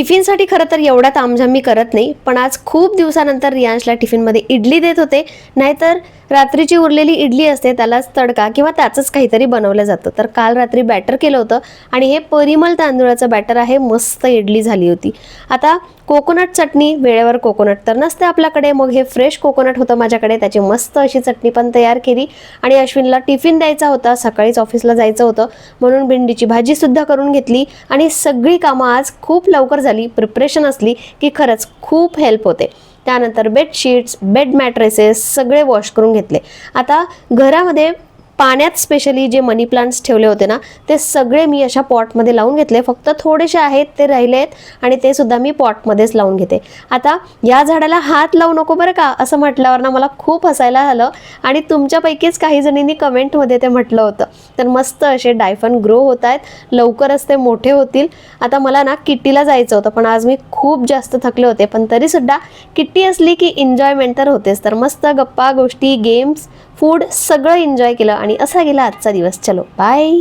टिफिनसाठी खरं तर एवढा तामझाम मी करत नाही पण आज खूप दिवसानंतर रियांशला टिफिनमध्ये इडली देत होते. नाहीतर रात्रीची उरलेली इडली असते त्यालाच तडका किंवा त्याचंच काहीतरी बनवलं जातं. तर काल रात्री बॅटर केलं होतं आणि हे परिमल तांदूळाचं बॅटर आहे मस्त इडली झाली होती. आता कोकोनट चटणी वेळेवर कोकोनट तर नसते आपल्याकडे मग हे फ्रेश कोकोनट होतं माझ्याकडे त्याची मस्त अशी चटणी पण तयार केली. आणि अश्विनला टिफिन द्यायचा होता सकाळीच ऑफिसला जायचं होतं म्हणून भेंडीची भाजीसुद्धा करून घेतली. आणि सगळी कामं आज खूप लवकर झाली प्रिपरेशन असली की खरंच खूप हेल्प होते. त्यानंतर बेडशीट्स बेड मॅट्रेसेस सगळे वॉश करून घेतले. आता घरामध्ये पाण्यात स्पेशली जे मनी प्लांट्स ठेवले होते ना ते सगळे मी अशा पॉटमध्ये लावून घेतले. फक्त थोडेसे आहेत ते राहिले आहेत आणि ते सुद्धा मी पॉटमध्येच लावून घेते. आता या झाडाला हात लावू नको बरं का असं म्हटल्यावर ना मला खूप हसायला आलं आणि तुमच्यापैकीच काही जणींनी कमेंटमध्ये ते म्हटलं होतं. तर मस्त असे डायफन ग्रो होत आहेत लवकरच ते मोठे होतील. आता मला ना किट्टीला जायचं होतं पण आज मी खूप जास्त थकले होते पण तरीसुद्धा किट्टी असली की एन्जॉयमेंट तर होतेच. तर मस्त गप्पा गोष्टी गेम्स फूड सगळं एन्जॉय केलं आणि असा गेला आजचा दिवस. चलो बाय